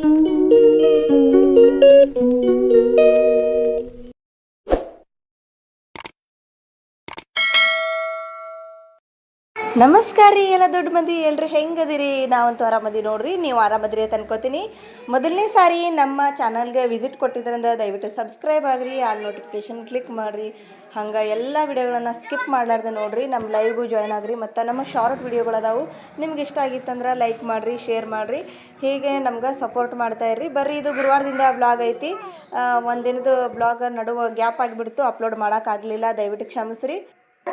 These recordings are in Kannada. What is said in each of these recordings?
ನಮಸ್ಕಾರ ರೀ ಎಲ್ಲ ದೊಡ್ಡ ಮಂದಿ ಎಲ್ಲರೂ ಹೆಂಗದಿರಿ? ನಾವಂತೂ ಆರಾಮದಿ ನೋಡ್ರಿ, ನೀವು ಆರಾಮದಿರಿ ಅಂತ ಅನ್ಕೋತೀನಿ. ಮೊದಲನೇ ಸಾರಿ ನಮ್ಮ ಚಾನಲ್ಗೆ ವಿಸಿಟ್ ಕೊಟ್ಟಿದ್ರಿಂದ ದಯವಿಟ್ಟು ಸಬ್ಸ್ಕ್ರೈಬ್ ಆಗ್ರಿ, ಆ ನೋಟಿಫಿಕೇಶನ್ ಕ್ಲಿಕ್ ಮಾಡಿರಿ. ಹಂಗೆ ಎಲ್ಲ ವಿಡಿಯೋಗಳನ್ನು ಸ್ಕಿಪ್ ಮಾಡಲಾರ್ದೆ ನೋಡಿರಿ ನಮ್ಮ ಲೈವ್ಗೂ ಜಾಯ್ನ್ ಆಗ್ರಿ. ಮತ್ತು ನಮ್ಮ ಶಾರ್ಟ್ ವಿಡಿಯೋಗಳದಾವು ನಿಮ್ಗೆ ಇಷ್ಟ ಆಗಿತ್ತಂದ್ರೆ ಲೈಕ್ ಮಾಡಿರಿ ಶೇರ್ ಮಾಡಿರಿ. ಹೀಗೆ ನಮ್ಗೆ ಸಪೋರ್ಟ್ ಮಾಡ್ತಾ ಇರ್ರಿ. ಬರ್ರಿ, ಇದು ಗುರುವಾರದಿಂದ ಬ್ಲಾಗ್ ಐತಿ. ಒಂದಿನದ ಬ್ಲಾಗ್ ನಡುವ ಗ್ಯಾಪ್ ಆಗಿಬಿಡ್ತು. ಅಪ್ಲೋಡ್ ಮಾಡೋಕ್ಕಾಗಲಿಲ್ಲ ದಯವಿಟ್ಟು ಕ್ಷಮಿಸ್ರಿ.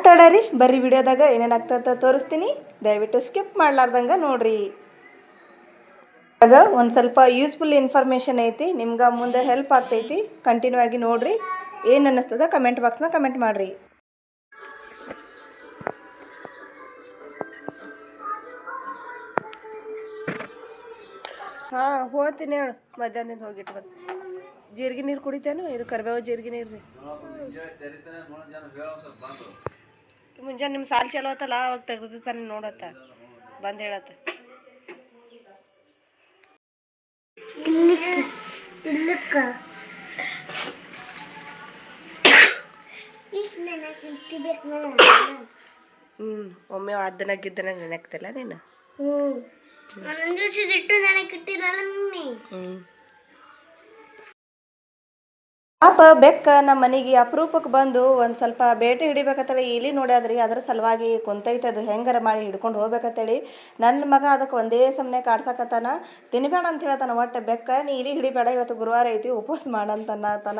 ತಡರಿ ಬರ್ರಿ ವಿಡಿಯೋದಾಗ ಏನೇನಾಗ್ತದ ತೋರಿಸ್ತೀನಿ. ದಯವಿಟ್ಟು ಸ್ಕಿಪ್ ಮಾಡಲಾರ್ದಂಗೆ ನೋಡಿರಿ. ಆಗ ಒಂದು ಸ್ವಲ್ಪ ಯೂಸ್ಫುಲ್ ಇನ್ಫಾರ್ಮೇಷನ್ ಐತಿ. ನಿಮ್ಗೆ ಮುಂದೆ ಹೆಲ್ಪ್ ಆಗ್ತೈತಿ. ಕಂಟಿನ್ಯೂ ಆಗಿ ನೋಡ್ರಿ. ಏನು ಅನ್ನಿಸ್ತದ ಕಮೆಂಟ್ ಬಾಕ್ಸ್ನ ಕಮೆಂಟ್ ಮಾಡಿರಿ. ಹಾಂ ಹೋಗ್ತೀನಿ ಹೇಳು. ಮಧ್ಯಾಹ್ನದಿಂದ ಹೋಗಿಟ್ಟು ಬರ್ತೀನಿ. ಜೀರಿಗೆ ನೀರು ಕುಡಿತೇನು? ಇದು ಕರಿಬೇವು ಜೀರಿಗೆ ನೀರು ರೀ. ಮುಂಜಾನೆ ನಿಮ್ಮ ಸಾಲು ಚಲೋ ಆತಲ್ಲ ಅವಾಗ ತೆಗ್ದಿರ್ತಾನೆ ನೋಡತ್ತ. ಬಂದು ಹೇಳತ್ತ. ಹ್ಞೂ ಒಮ್ಮೆ ಅದನ್ನ ಗಿದ್ದನ ನೆನಕ್ತಿಲ್ಲ ನೀನು? ಪಾಪ ಬೆಕ್ಕ ನಮ್ಮ ಮನೆಗೆ ಅಪರೂಪಕ್ಕೆ ಬಂದು ಒಂದು ಸ್ವಲ್ಪ ಬೇಟೆ ಹಿಡಿಬೇಕಂತೇಳಿ ಇಲಿ ನೋಡ್ಯಾದ್ರಿ, ಅದ್ರ ಸಲುವಾಗಿ ಕುಂತೈತೆ ಅದು ಹೆಂಗಾರ ಮಾಡಿ ಹಿಡ್ಕೊಂಡು ಹೋಗ್ಬೇಕತ್ತೇಳಿ ನನ್ನ ಮಗ ಅದಕ್ಕೆ ಒಂದೇ ಸಮನೆ ಕಾಡ್ಸಕತ್ತಾನ ತಿನ್ಬೇಡ ಅಂತ ಹೇಳ್ತಾನ ಒಟ್ಟು ಬೆಕ್ಕ, ನೀ ಇಲಿ ಹಿಡಿಬೇಡ, ಇವತ್ತು ಗುರುವಾರ ಐತಿ, ಉಪವಾಸ ಮಾಡಂತನ್ನ ಬೆಕ್ಕ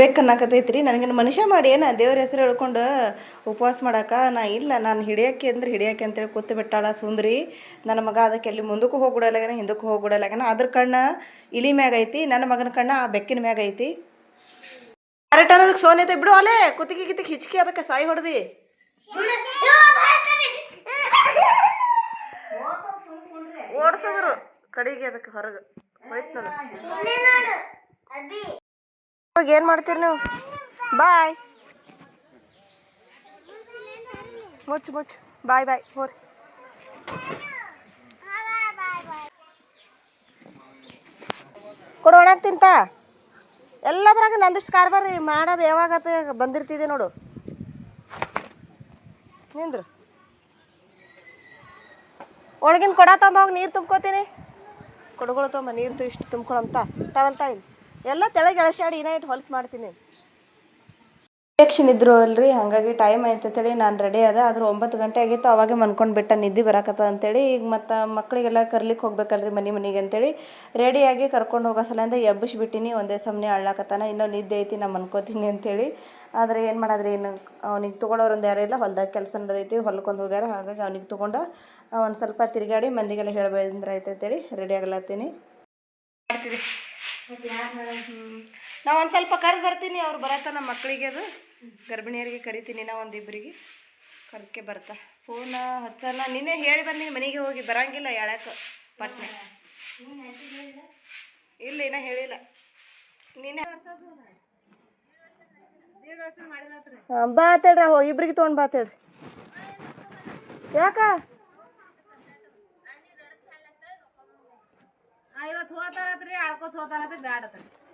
ಅನ್ನಕತೈತ್ರಿ ನನಗೇನು ಮನುಷ್ಯ ಮಾಡಿ ಏನ ದೇವ್ರ ಹೆಸರು ಹೇಳ್ಕೊಂಡು ಉಪವಾಸ ಮಾಡಾಕ ನಾ ಇಲ್ಲ. ನಾನು ಹಿಡಿಯೋಕೆ ಅಂದ್ರೆ ಹಿಡಿಯೋಕೆ ಅಂತೇಳಿ ಕೂತು ಬಿಟ್ಟಾಳ ಸುಂದ್ರಿ. ನನ್ನ ಮಗ ಅದಕ್ಕೆ ಎಲ್ಲಿ ಮುಂದಕ್ಕೂ ಹೋಗ್ಬಿಡಲಾಗನ ಹಿಂದಕ್ಕೂ ಹೋಗ್ಬಿಡಲಾಗನ ಅದ್ರ ಕಣ್ಣ ಇಲಿ ಮ್ಯಾಗ ಐತಿ, ನನ್ನ ಮಗನ ಕಣ್ಣ ಆ ಬೆಕ್ಕಿನ ಮ್ಯಾಗ ಐತಿ. ಕರೆಕ್ಟ್ ಅನ್ನೋದಕ್ಕೆ ಐತೆ ಬಿಡು ಅಲ್ಲೇ ಕುತ್ತಿಗೆ ಕಿತ್ತಿಗೆ ಹಿಚ್ಕಿ ಅದಕ್ಕೆ ಸಾಯಿ ಹೊಡೆದಿ. ಓಡಿಸಿದ್ರು. ಕಡೆಗೆ ಅದಕ್ಕೆ ಹೊರಗೆ. ಹೋಯ್ತು ಇವಾಗ ಏನು ಮಾಡ್ತೀರಿ ನೀವು? ಬಾಯ್ ಮುಚ್ಚು ಮುಚ್ಚು. ಬಾಯ್ ಬಾಯ್ ಹೋರಿ. ಕೊಡು ಒಣಗ ತಿಂತ? ಎಲ್ಲದ್ರಾಗ ನಂದಿಷ್ಟು ಕಾರ್ಬಾರ್ ಮಾಡೋದು ಯಾವಾಗ ಬಂದಿರ್ತಿದೆ ನೋಡು. ನಿಂದ್ರು. ಒಳಗಿನ ಕೊಡ ತೊಂಬ ಹೋಗಿ ನೀರು ತುಂಬ್ಕೋತೀನಿ. ಕೊಡಗಳು ತೊಂಬ ನೀರು ಇಷ್ಟು ತುಂಬ್ಕೊಳಂತ. ಟವಲ್ ತಾಯಿ ಎಲ್ಲ ತೆಳಗೆ ಎಳಸಾಡಿ ಇನ್ನ ಇಟ್ಟು ಹೊಲ್ಸ್ ಮಾಡ್ತೀನಿ. ಇಂಜೆಕ್ಷನ್ ಇದ್ರು ಅಲ್ರಿ ಹಾಗಾಗಿ ಟೈಮ್ ಆಯ್ತಂತೇಳಿ ನಾನು ರೆಡಿ ಅದ ಆದ್ರೆ ಒಂಬತ್ತು ಗಂಟೆ ಆಗಿತ್ತು ಅವಾಗೆ ಮನ್ಕೊಂಡು ಬಿಟ್ಟ ನಿದ್ದೆ ಬರಕತ್ತ ಅಂತೇಳಿ ಈಗ ಮತ್ತು ಮಕ್ಕಳಿಗೆಲ್ಲ ಕರ್ಲಿಕ್ಕೆ ಹೋಗ್ಬೇಕಲ್ರಿ ಮನೆ ಮನೆಗೆ ಅಂತೇಳಿ ರೆಡಿಯಾಗಿ ಕರ್ಕೊಂಡು ಹೋಗೋ ಸಲಿಂದ ಎಬ್ಬಿಸ್ಬಿಟ್ಟಿನಿ ಒಂದೇ ಸಮನೆ ಅಳ್ಳಾಕತ್ತಾನ ಇನ್ನೂ ನಿದ್ದೆ ಐತಿ ನಾ ಅನ್ಕೋತೀನಿ ಅಂತೇಳಿ. ಆದರೆ ಏನು ಮಾಡೋದ್ರಿ ಏನು ಅವ್ನಿಗೆ ತೊಗೊಳೋರೊಂದು ಯಾರೂ ಇಲ್ಲ ಹೊಲ್ದಾಗ ಕೆಲಸ ನಡೆದೈತಿ ಹೊಲ್ಕೊಂಡು ಹೋಗ್ಯಾರ ಹಾಗಾಗಿ ಅವ್ನಿಗೆ ತೊಗೊಂಡು ಒಂದು ಸ್ವಲ್ಪ ತಿರುಗಾಡಿ ಮಂದಿಗೆಲ್ಲ ಹೇಳಬೇಂದ್ರೆ ಆಯ್ತು ಅಂತೇಳಿ ರೆಡಿ ಆಗ್ಲತ್ತೀನಿ ನಾ ಒಂದು ಸ್ವಲ್ಪ ಕರೆದು ಬರ್ತೀನಿ, ಅವ್ರು ಬರತ್ತ ನಮ್ಮ ಮಕ್ಕಳಿಗೆ ಅದು. ಗರ್ಭಿಣಿಯರಿಗೆ ಕರಿತೀನಿ ನಾ ಒಂದು ಇಬ್ಬರಿಗೆ ಕರ್ಕೆ ಬರ್ತಾ. ಫೋನ ಹಚ್ಚಲ್ಲ ನಿನ್ನೆ ಹೇಳಿ ಬಂದೀನಿ ಮನೆಗೆ ಹೋಗಿ ಬರಂಗಿಲ್ಲ ಹೇಳಕ್ಕೆ ಪಟ್ನೆ. ಇಲ್ಲ, ಇನ್ನ ಹೇಳಿಲ್ಲ. ನೀನೆ ಹಾಂ, ಬಾ ಹೋಗಿ ಇಬ್ರಿಗೆ ತೊಗೊಂಡು ಬಾ ತೇಳ್ರಿ ಯಾಕ?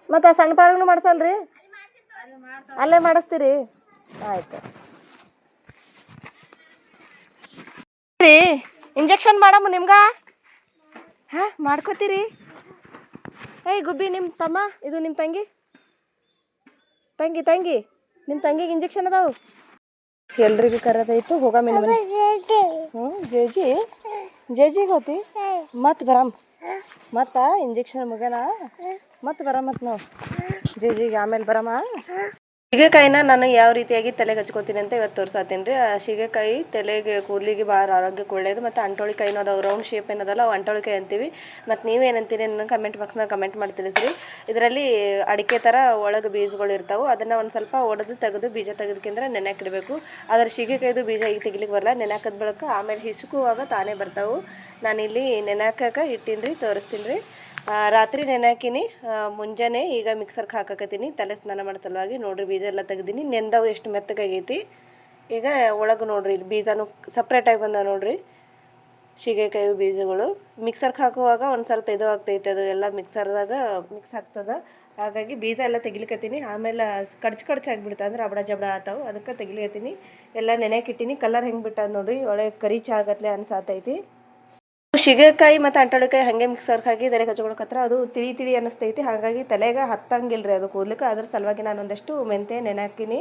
ಮತ್ತೆ ಸಣ್ಣ ಪಾರ್ಗನು ಮಾಡ್ಸಲ್ರಿ? ಅಲ್ಲೇ ಮಾಡಿಸ್ತೀರಿ. ಆಯ್ತು. ರೀ ಇಂಜೆಕ್ಷನ್ ಮಾಡಮ್ಮ ನಿಮ್ಗ? ಹಾಂ ಮಾಡ್ಕೋತೀರಿ. ಏಯ್ ಗುಬ್ಬಿ ನಿಮ್ಮ ತಮ್ಮ ಇದು ನಿಮ್ಮ ತಂಗಿ? ತಂಗಿ ತಂಗಿ ನಿಮ್ಮ ತಂಗಿಗೆ ಇಂಜೆಕ್ಷನ್ ಅದಾವು? ಎಲ್ರಿಗೂ ಕರೆದೈತು ಹೋಗಮ್ಮ ಮನೆ. ಹ್ಞೂ ಜೇಜಿ. ಜೇಜಿಗೆ ಹೋತಿ? ಮತ್ತೆ ಬರಮ್ಮ ಮತ್ತು ಇಂಜೆಕ್ಷನ್ ಮುಗನ ಮತ್ತೆ ಬರ ಮತ್ತು ನಾವು ಜೇಜಿಗೆ ಆಮೇಲೆ ಬರಮ್ಮ ಸೀಗೆಕಾಯಿನ ನಾನು ಯಾವ ರೀತಿಯಾಗಿ ತಲೆಗೆ ಹಚ್ಕೋತೀನಿ ಅಂತ ಇವತ್ತು ತೋರ್ಸಾತೀನಿ ರೀ. ಸೀಗೆಕಾಯಿ ತಲೆಗೆ ಕೂದಲಿಗೆ ಭಾಳ ಆರೋಗ್ಯಕ್ಕೆ ಒಳ್ಳೆಯದು ಮತ್ತು ಅಂಟೋಳಿಕಾಯಿ ಅದಾವೆ ರೌಂಡ್ ಶೇಪ್ ಏನದಲ್ಲ ಅವು ಅಂಟೋಳಿಕಾಯಿ ಅಂತೀವಿ. ಮತ್ತು ನೀವೇನಂತೀರಿ ನನ್ನ ಕಮೆಂಟ್ ಬಾಕ್ಸ್ನಾಗ ಕಮೆಂಟ್ ಮಾಡಿ ತಿಳಿಸ್ರಿ. ಇದರಲ್ಲಿ ಅಡಿಕೆ ಥರ ಒಳಗೆ ಬೀಜಗಳು ಇರ್ತಾವೆ. ಅದನ್ನು ಒಂದು ಸ್ವಲ್ಪ ಒಡೆದು ತೆಗೆದು ಬೀಜ ತೆಗೆದಕ್ಕಿಂದ್ರೆ ನೆನೆಕಿಡಬೇಕು ಆದರೆ ಸೀಗೆಕಾಯಿದು ಬೀಜ ಈಗ ತೆಗಿಲಿಕ್ಕೆ ಬರಲ್ಲ. ನೆನೆಹಾಕದ ಬಳಿಕ ಆಮೇಲೆ ಹಿಸುಕುವಾಗ ತಾನೇ ಬರ್ತಾವೆ. ನಾನಿಲ್ಲಿ ನೆನೆಹಾಕಕ್ಕೆ ಇಟ್ಟೀನಿ ರೀ ತೋರಿಸ್ತೀನಿ ರೀ ಆ, ರಾತ್ರಿ ಆ, ಮುಂಜಾನೆ ಈಗ ಮಿಕ್ಸರ್ಗೆ ಹಾಕಕತ್ತೀನಿ. ತಲೆ ಸ್ನಾನ ಮಾಡೋ ಸಲುವಾಗಿ ನೋಡ್ರಿ ಬೀಜ ಎಲ್ಲ ತೆಗ್ದೀನಿ. ನೆಂದವು ಎಷ್ಟು ಮೆತ್ತಗಾಗೈತಿ ಈಗ ಒಳಗೆ ನೋಡ್ರಿ ಇಲ್ಲಿ ಬೀಜನೂ ಸಪ್ರೇಟಾಗಿ ಬಂದಾವ ನೋಡ್ರಿ. ಸೀಗೆಕಾಯಿ ಬೀಜಗಳು. ಮಿಕ್ಸರ್ಗೆ ಹಾಕುವಾಗ ಒಂದು ಸ್ವಲ್ಪ ಇದು ಆಗ್ತೈತೆ ಅದು. ಎಲ್ಲ ಮಿಕ್ಸರ್ದಾಗ ಮಿಕ್ಸ್ ಆಗ್ತದೆ. ಹಾಗಾಗಿ ಬೀಜ ಎಲ್ಲ ತೆಗಿಲಿಕತ್ತೀನಿ. ಆಮೇಲೆ ಕಡ್ಚು ಕಡ್ಚು ಆಗಿಬಿಡ್ತು ಅಂದ್ರೆ ಅಬಡ ಜಬಡ ಆತಾವು. ಅದಕ್ಕೆ ತೆಗಿಲಿಕತ್ತೀನಿ. ಎಲ್ಲ ನೆನೆಕಿಟ್ಟಿನಿ ಕಲರ್ ಹೆಂಗೆ ಬಿಟ್ಟದ ನೋಡ್ರಿ. ಒಳ್ಳೆ ಕರಿ ಚಾ ಆಗತ್ಲೆ ಅನ್ಸಾತೈತಿ ಶಿಗೆಕಾಯಿ ಮತ್ತು ಅಂಟಳಿಕಾಯಿ ಹಾಗೆ ಮಿಕ್ಸರ್ಗೆ ಹಾಕಿ ತಲೆಗೆ ಹಚ್ಕೊಳಕತ್ರ ಅದು ತಿಳಿ ತಿಳಿ ಅನ್ನಿಸ್ತೈತಿ. ಹಾಗಾಗಿ ತಲೆಗೆ ಹತ್ತಂಗಿಲ್ರಿ ಅದು ಕೂದಲಿಕ್ಕೆ. ಅದ್ರ ಸಲುವಾಗಿ ನಾನು ಒಂದಷ್ಟು ಮೆಂತೆ ನೆನಾಕಿನಿ.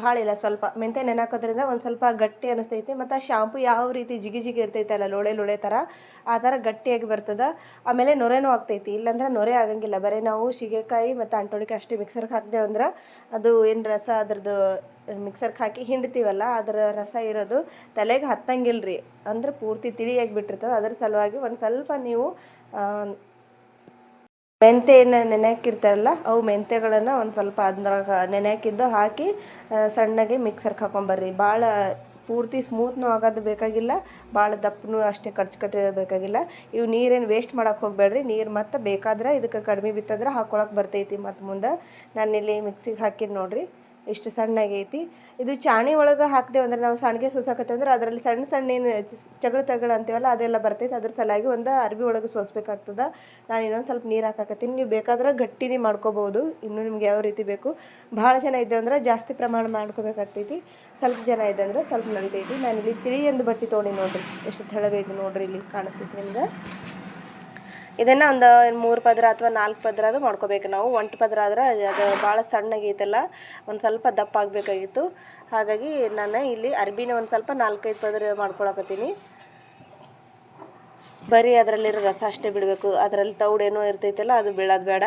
ಭಾಳ ಇಲ್ಲ, ಸ್ವಲ್ಪ ಮೆಂತೆ ನೆನಾಕೋದ್ರಿಂದ ಒಂದು ಸ್ವಲ್ಪ ಗಟ್ಟಿ ಅನಿಸ್ತೈತಿ, ಮತ್ತು ಶಾಂಪು ಯಾವ ರೀತಿ ಜಿಗಿ ಜಿಗಿ ಇರ್ತೈತಲ್ಲ ಲೋಳೆ ಲೋಳೆ ಥರ ಆ ಥರ ಗಟ್ಟಿಯಾಗಿ ಬರ್ತದೆ. ಆಮೇಲೆ ನೊರೆನೂ ಆಗ್ತೈತಿ, ಇಲ್ಲಾಂದ್ರೆ ನೊರೆ ಆಗಂಗಿಲ್ಲ, ಬರೀ ನಾವು ಶಿಗೆಕಾಯಿ ಮತ್ತು ಅಂಟೋಳಿಕಾಯಿ ಅಷ್ಟೇ ಮಿಕ್ಸರ್ಗೆ ಹಾಕಿದೆ ಅಂದ್ರೆ ಅದು ಏನು ರಸ ಅದ್ರದ್ದು ಮಿಕ್ಸರ್ಗೆ ಹಾಕಿ ಹಿಂಡ್ತೀವಲ್ಲ, ಅದರ ರಸ ಇರೋದು ತಲೆಗೆ ಹತ್ತಂಗಿಲ್ಲ ರೀ ಅಂದ್ರೆ ಪೂರ್ತಿ ತಿಳಿಯಾಗಿ ಬಿಟ್ಟಿರ್ತದೆ, ಅದ್ರ ಸಲುವಾಗಿ ಒಂದು ಸ್ವಲ್ಪ ನೀವು ಆ, ನೆನೆಯಾಕಿರ್ತಾರಲ್ಲ ಅವು ಮೆಂತೆಗಳನ್ನು ಒಂದು ಸ್ವಲ್ಪ ಅದ್ರಾಗ ನೆನೆಯಾಕಿದ್ದು ಹಾಕಿ ಸಣ್ಣಗೆ ಮಿಕ್ಸರ್ಗೆ ಹಾಕೊಂಬರ್ರಿ. ಭಾಳ ಪೂರ್ತಿ ಸ್ಮೂತ್ನೂ ಆಗೋದು ಬೇಕಾಗಿಲ್ಲ ಭಾಳ ದಪ್ಪನೂ ಅಷ್ಟೇ ಕಟ್ಚು ಕಟ್ಟಿರೋ ಬೇಕಾಗಿಲ್ಲ. ಇವು ನೀರೇನು ವೇಸ್ಟ್ ಮಾಡೋಕೆ ಹೋಗಬೇಡ್ರಿ ನೀರು ಮತ್ತು ಬೇಕಾದ್ರೆ ಇದಕ್ಕೆ ಕಡಿಮೆ ಬಿತ್ತಂದ್ರೆ ಹಾಕೊಳಕ್ಕೆ ಬರ್ತೈತಿ ಮತ್ತು ಮುಂದೆ. ನಾನಿಲ್ಲಿ ಮಿಕ್ಸಿಗೆ ಹಾಕಿನಿ ನೋಡ್ರಿ. ಇಷ್ಟು ಸಣ್ಣಾಗೈತಿ. ಇದು ಚಾಣಿ ಒಳಗೆ ಹಾಕಿದೆ ಅಂದ್ರೆ ನಾವು ಸಣ್ಣಗೆ ಸೋಸಾಕತ್ತಂದ್ರೆ ಅದರಲ್ಲಿ ಸಣ್ಣ ಸಣ್ಣ ಏನು ಚಗಳ ತಗಳ ಅಂತೀವಲ್ಲ ಅದೆಲ್ಲ ಬರ್ತೈತೆ. ಅದ್ರ ಸಲುವಾಗಿ ಒಂದು ಅರ್ಬಿ ಒಳಗೆ ಸೋಸ್ಬೇಕಾಗ್ತದೆ. ನಾನು ಇನ್ನೊಂದು ಸ್ವಲ್ಪ ನೀರು ಹಾಕಾಕತ್ತೀನಿ. ನೀವು ಬೇಕಾದ್ರೆ ಗಟ್ಟಿನೇ ಮಾಡ್ಕೋಬೋದು. ಇನ್ನು ನಿಮ್ಗೆ ಯಾವ ರೀತಿ ಬೇಕು. ಭಾಳ ಜನ ಇದ್ದೆ ಅಂದ್ರೆ ಜಾಸ್ತಿ ಪ್ರಮಾಣ ಮಾಡ್ಕೋಬೇಕಾಗ್ತೈತಿ. ಸ್ವಲ್ಪ ಜನ ಇದೆ ಅಂದ್ರೆ ಸ್ವಲ್ಪ ನಡಿತೈತಿ. ನಾನು ಇಲ್ಲಿ ತಿಳಿ ಎಂದು ಬಟ್ಟೆ ತೊಗೊಂಡಿ ನೋಡಿರಿ. ಎಷ್ಟು ತೆಳಗೈತಿ ನೋಡ್ರಿ ಇಲ್ಲಿ ಕಾಣಿಸ್ತೈತಿ ನಿಮ್ಗೆ. ಇದನ್ನು ಒಂದು ಮೂರು ಪದರ ಅಥವಾ ನಾಲ್ಕು ಪದರ ಅದು ಮಾಡ್ಕೋಬೇಕು ನಾವು. ಒಂಟು ಪದರ ಆದ್ರೆ ಅದು ಭಾಳ ಸಣ್ಣಗೈತಲ್ಲ ಒಂದು ಸ್ವಲ್ಪ ದಪ್ಪ ಆಗಬೇಕಾಗಿತ್ತು. ಹಾಗಾಗಿ ನಾನು ಇಲ್ಲಿ ಅರ್ಬಿನ ಒಂದು ಸ್ವಲ್ಪ ನಾಲ್ಕೈದು ಪದರ ಮಾಡ್ಕೊಳಕತ್ತೀನಿ. ಬರೀ ಅದರಲ್ಲಿರೋ ರಸ ಅಷ್ಟೇ ಬಿಡಬೇಕು. ಅದರಲ್ಲಿ ತೌಡೇನೋ ಇರ್ತೈತಲ್ಲ, ಅದು ಬೀಳೋದು ಬೇಡ.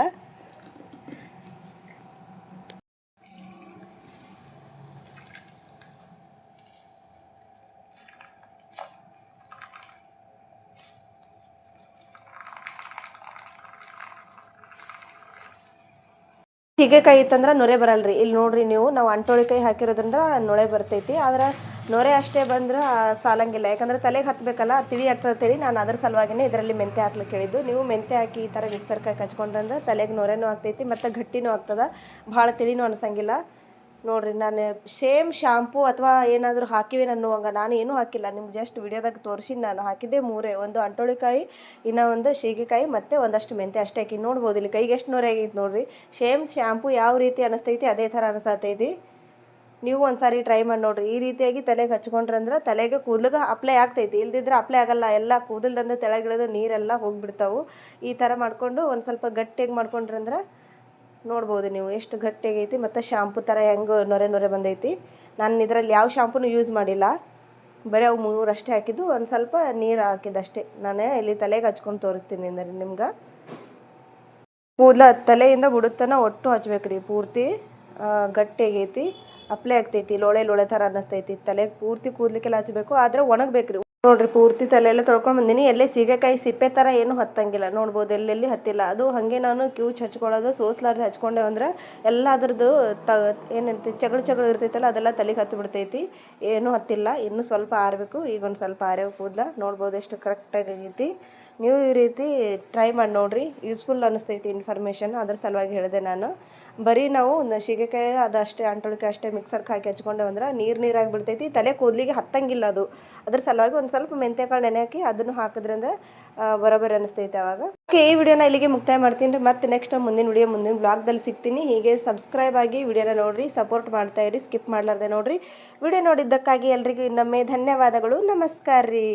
ಸೀಗೆಕಾಯಿ ಇತ್ತಂದ್ರೆ ನೊರೆ ಬರಲ್ರಿ. ಇಲ್ಲಿ ನೋಡ್ರಿ ನೀವು, ನಾವು ಅಂಟೋಳಿಕಾಯಿ ಹಾಕಿರೋದ್ರಿಂದ ನೊಳೆ ಬರ್ತೈತಿ. ಆದ್ರೆ ನೊರೆ ಅಷ್ಟೇ ಬಂದ್ರೆ ಸಾಲಂಗಿಲ್ಲ. ಯಾಕಂದ್ರೆ ತಲೆಗೆ ಹತ್ತಬೇಕಲ್ಲ ತಿಳಿ ಆಗ್ತದೆ ತಿಳಿ ನಾನು ಅದ್ರ ಸಲುವಾಗಿನೇ ಇದರಲ್ಲಿ ಮೆಂತೆ ಹಾಕ್ಲಿಕ್ಕೆ ಹೇಳಿದ್ದು ನೀವು ಮೆಂತೆ ಹಾಕಿ ಈ ಥರ ಮಿಕ್ಸರ್ಕಾಯಿ ಕಚ್ಕೊಂಡ್ರಂದ್ರೆ ತಲೆಗೆ ನೊರೆನೂ ಆಗ್ತೈತಿ, ಮತ್ತು ಗಟ್ಟಿನೂ ಆಗ್ತದೆ. ಭಾಳ ತಿಳಿನೂ ಅನ್ಸಂಗಿಲ್ಲ. ನೋಡ್ರಿ, ನಾನು ಸೇಮ್ ಶಾಂಪೂ ಅಥವಾ ಏನಾದರೂ ಹಾಕಿವೆ ಅನ್ನುವಂಗ ನಾನು ಏನೂ ಹಾಕಿಲ್ಲ. ನಿಮ್ಗೆ ಜಸ್ಟ್ ವಿಡಿಯೋದಾಗ ತೋರಿಸಿ ನಾನು ಹಾಕಿದ್ದೆ ಮೂರೇ. ಒಂದು ಅಂಟೋಳಿಕಾಯಿ, ಇನ್ನೂ ಒಂದು ಶೀಗೆಕಾಯಿ ಮತ್ತು ಒಂದಷ್ಟು ಮೆಂತೆ ಅಷ್ಟೇ ಹಾಕಿ. ನೋಡ್ಬೋದು ಇಲ್ಲಿ ಕೈಗೆ ಎಷ್ಟು ನೋರೆ ಆಗೈತೆ ನೋಡ್ರಿ. ಸೇಮ್ ಶ್ಯಾಂಪು ಯಾವ ರೀತಿ ಅನಿಸ್ತೈತಿ ಅದೇ ಥರ ಅನಿಸತೈತಿ. ನೀವು ಒಂದು ಸಾರಿ ಟ್ರೈ ಮಾಡಿ ನೋಡ್ರಿ. ಈ ರೀತಿಯಾಗಿ ತಲೆಗೆ ಹಚ್ಕೊಂಡ್ರಂದ್ರೆ ತಲೆಗೆ ಕೂದಲಿಗೆ ಅಪ್ಲೈ ಆಗ್ತೈತಿ. ಇಲ್ದಿದ್ರೆ ಅಪ್ಲೈ ಆಗಲ್ಲ. ಎಲ್ಲ ಕೂದಲ್ದಂದು ತೆಳಗಿಳಿದು ನೀರೆಲ್ಲ ಹೋಗ್ಬಿಡ್ತಾವು. ಈ ಥರ ಮಾಡಿಕೊಂಡು ಒಂದು ಸ್ವಲ್ಪ ಗಟ್ಟಿಯಾಗಿ ಮಾಡ್ಕೊಂಡ್ರಂದ್ರೆ ನೋಡ್ಬೋದು ನೀವು ಎಷ್ಟು ಗಟ್ಟಿಯಾಗೈತಿ ಮತ್ತು ಶಾಂಪು ಥರ ಹೆಂಗೆ ನೊರೆ ನೊರೆ ಬಂದೈತಿ. ನಾನು ಇದರಲ್ಲಿ ಯಾವ ಶಾಂಪೂನು ಯೂಸ್ ಮಾಡಿಲ್ಲ. ಬರೀ ಅವು ಮೂರು ಅಷ್ಟೇ ಹಾಕಿದ್ದು, ಒಂದು ಸ್ವಲ್ಪ ನೀರು ಹಾಕಿದ್ದಷ್ಟೇ ನಾನು ಇಲ್ಲಿ ತಲೆಗೆ ಹಚ್ಕೊಂಡು ತೋರಿಸ್ತೀನಿ ಅಂದರೆ ನಿಮ್ಗೆ. ಕೂದಲ ತಲೆಯಿಂದ ಬುಡುತ್ತನ ಒಟ್ಟು ಹಚ್ಬೇಕು ರೀ ಪೂರ್ತಿ ಗಟ್ಟಿಯಾಗೈತಿ ಅಪ್ಲೈ ಆಗ್ತೈತಿ, ಲೋಳೆ ಲೋಳೆ ಥರ ಅನ್ನಿಸ್ತೈತಿ. ತಲೆಗೆ ಪೂರ್ತಿ ಕೂದಲಿಕ್ಕೆಲ್ಲ ಹಚ್ಬೇಕು, ಆದ್ರೆ ಒಣಗಬೇಕ್ರಿ. ನೋಡ್ರಿ ಪೂರ್ತಿ ತಲೆ ಎಲ್ಲ ತೊಳ್ಕೊಂಡು ಬಂದೀನಿ. ಎಲ್ಲೇ ಸೀಗೆಕಾಯಿ ಸಿಪ್ಪೆ ಥರ ಏನು ಹತ್ತಂಗಿಲ್ಲ. ನೋಡ್ಬೋದು ಎಲ್ಲೆಲ್ಲಿ ಹತ್ತಿಲ್ಲ. ಅದು ಹಾಗೆ ನಾನು ಕ್ಯೂಚ್ ಹಚ್ಕೊಳ್ಳೋದು ಸೋಸ್ಲಾರ್ದು ಹಚ್ಕೊಂಡೆ ಅಂದ್ರೆ ಎಲ್ಲ ಅದ್ರದ್ದು ತ ಏನಂತ, ಚಗಳು ಚಗಳು ಇರ್ತೈತಲ್ಲ, ಅದೆಲ್ಲ ತಲೆಗೆ ಹತ್ತು ಬಿಡ್ತೈತಿ ಏನೂ ಹತ್ತಿಲ್ಲ. ಇನ್ನೂ ಸ್ವಲ್ಪ ಆರಬೇಕು. ಈಗ ಒಂದು ಸ್ವಲ್ಪ ಆರ್ಯವ ಕೂದಲ. ನೋಡ್ಬೋದು ಎಷ್ಟು ಕರೆಕ್ಟಾಗಿ ಆಗೈತಿ. ನೀವು ಈ ರೀತಿ ಟ್ರೈ ಮಾಡಿ ನೋಡ್ರಿ. ಯೂಸ್ಫುಲ್ ಅನ್ನಿಸ್ತೈತಿ ಇನ್ಫಾರ್ಮೇಷನ್ ಅದ್ರ ಸಲುವಾಗಿ ಹೇಳಿದೆ ನಾನು. ಬರೀ ನಾವು ಒಂದು ಅದಷ್ಟೇ ಅದು ಅಷ್ಟೇ ಮಿಕ್ಸರ್ಗೆ ಹಾಕಿ ಹಚ್ಕೊಂಡೆ ಅಂದ್ರೆ ನೀರು ನೀರಾಗಿ ಬಿಡ್ತೈತಿ, ತಲೆ ಕೂದಲಿಗೆ ಹತ್ತಂಗಿಲ್ಲ ಅದು. ಅದ್ರ ಸಲುವಾಗಿ ಒಂದು ಸ್ವಲ್ಪ ಮೆಂತ್ಯಕಾಳು ನೆನೆ ಹಾಕಿ ಅದನ್ನು ಹಾಕಿದ್ರಿಂದ ಬರೋಬರ್ ಅನ್ನಿಸ್ತೈತೆ ಅವಾಗ. ಓಕೆ ಈ ವಿಡಿಯೋನ ಇಲ್ಲಿಗೆ ಮುಕ್ತಾಯ ಮಾಡ್ತೀನಿ ರೀ. ಮತ್ತೆ ನೆಕ್ಸ್ಟ್ ಮುಂದಿನ ವಿಡಿಯೋ ಮುಂದಿನ ಬ್ಲಾಗ್ದಲ್ಲಿ ಸಿಗ್ತೀನಿ. ಹೀಗೆ ಸಬ್ಸ್ಕ್ರೈಬ್ ಆಗಿ ವಿಡಿಯೋನ ನೋಡಿರಿ ಸಪೋರ್ಟ್ ಮಾಡ್ತಾ ಇರಿ ಸ್ಕಿಪ್ ಮಾಡಲಾರ್ದೆ ನೋಡಿರಿ. ವಿಡಿಯೋ ನೋಡಿದ್ದಕ್ಕಾಗಿ ಎಲ್ರಿಗೂ ಇನ್ನೊಮ್ಮೆ ಧನ್ಯವಾದಗಳು. ನಮಸ್ಕಾರ ರೀ